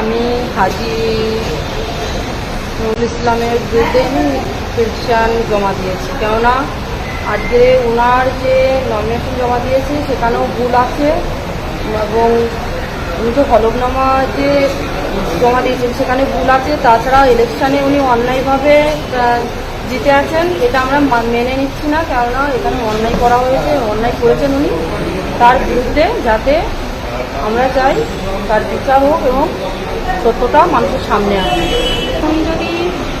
আমি হাজি নুরুল ইসলামের আমি পিটিশন জমা দিয়েছি। কেননা আজকে ওনার যে নমিনেশন জমা দিয়েছে, সেখানেও ভুল আছে এবং উনি তো হলফনামা যে জমা দিয়েছেন, সেখানে ভুল আছে। তাছাড়া ইলেকশানে উনি অন্যায়ভাবে জিতে আছেন, এটা আমরা মেনে নিচ্ছি না। কেননা এখানে অন্যায় করা হয়েছে, অন্যায় করেছেন উনি। তার বিরুদ্ধে যাতে আমরা চাই তার বিচার হোক এবং সত্যতা মানুষের সামনে আসে এখন যদি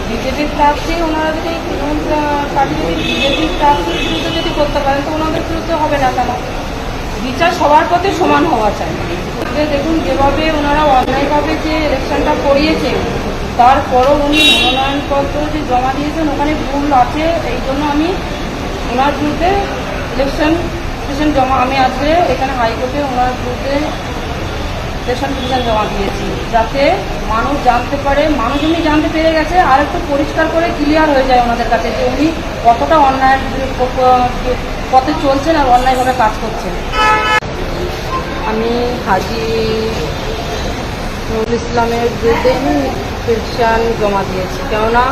বিজেপির প্রার্থী, ওনারা যদি যদি বিজেপির প্রার্থীর বিরুদ্ধে যদি করতে পারেন, তো ওনাদের বিরুদ্ধে হবে না কেন? বিচার সবার পথে সমান হওয়া চাই। যে দেখুন, যেভাবে ওনারা অন্যায়ভাবে যে ইলেকশনটা করিয়েছেন, তারপরও উনি মনোনয়নপত্র যে জমা দিয়েছেন, ওখানে ভুল আছে, এই জন্য আমি ওনার বিরুদ্ধে ইলেকশন পিটিশন জমা আমি আজকে এখানে হাইকোর্টে ওনার বিরুদ্ধে ইলেকশন পিটিশন জমা দিয়েছি। যাতে মানুষ জানতে পারে, মানুষ এমনি জানতে পেরে গেছে আর একটু পরিষ্কার করে ক্লিয়ার হয়ে যায় ওনাদের কাছে যে উনি কতটা অন্যায়ের পথে চলছেন আর অন্যায়ভাবে কাজ করছেন। আমি হাজি নুরুল ইসলামের বিরুদ্ধে আমি পিটিশন জমা দিয়েছি। কেননা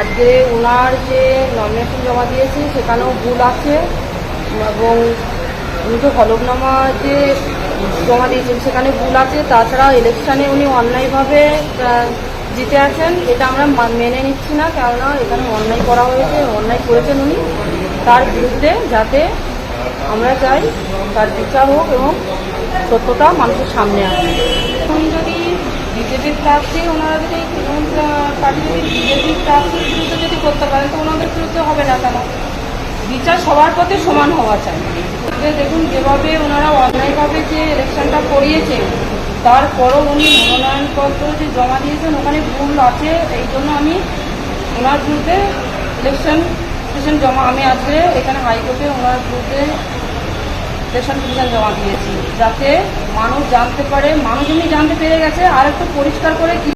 আজকে ওনার যে নমিনেশন জমা দিয়েছে, সেখানেও ভুল আছে। এবং উনি তো হলফনামা যে জমা দিয়েছেন, সেখানে ভুল আছে। তাছাড়া ইলেকশানে উনি অন্যায়ভাবে জিতে আছেন, এটা আমরা মেনে নিচ্ছি না, কেননা এখানে অন্যায় করা হয়েছে, অন্যায় করেছেন উনি। তার বিরুদ্ধে যাতে আমরা চাই, তার বিচার হোক এবং সত্যতা মানুষের সামনে আসে। এখন যদি বিজেপির প্রার্থী, ওনারা যদি পার্টি যদি বিজেপির প্রার্থীর বিরুদ্ধে যদি করতে পারেন তো ওনাদের বিরুদ্ধে হবে না কেন? বিচার সবার পথে সমান হওয়া চাই। দেখুন, যেভাবে ওনারা অন্যায়ভাবে যে ইলেকশনটা করিয়েছেন, তারপরও উনি মনোনয়নপত্র যে জমা দিয়েছেন, ওখানে ভুল আছে। এই জন্য আমি ওনার বিরুদ্ধে ইলেকশন পিটিশন জমা, আমি আজকে এখানে হাইকোর্টে ওনার বিরুদ্ধে ইলেকশন পিটিশন জমা দিয়েছি। যাতে মানুষ জানতে পারে, মানুষ জানতে পেরে গেছে আর একটু পরিষ্কার করে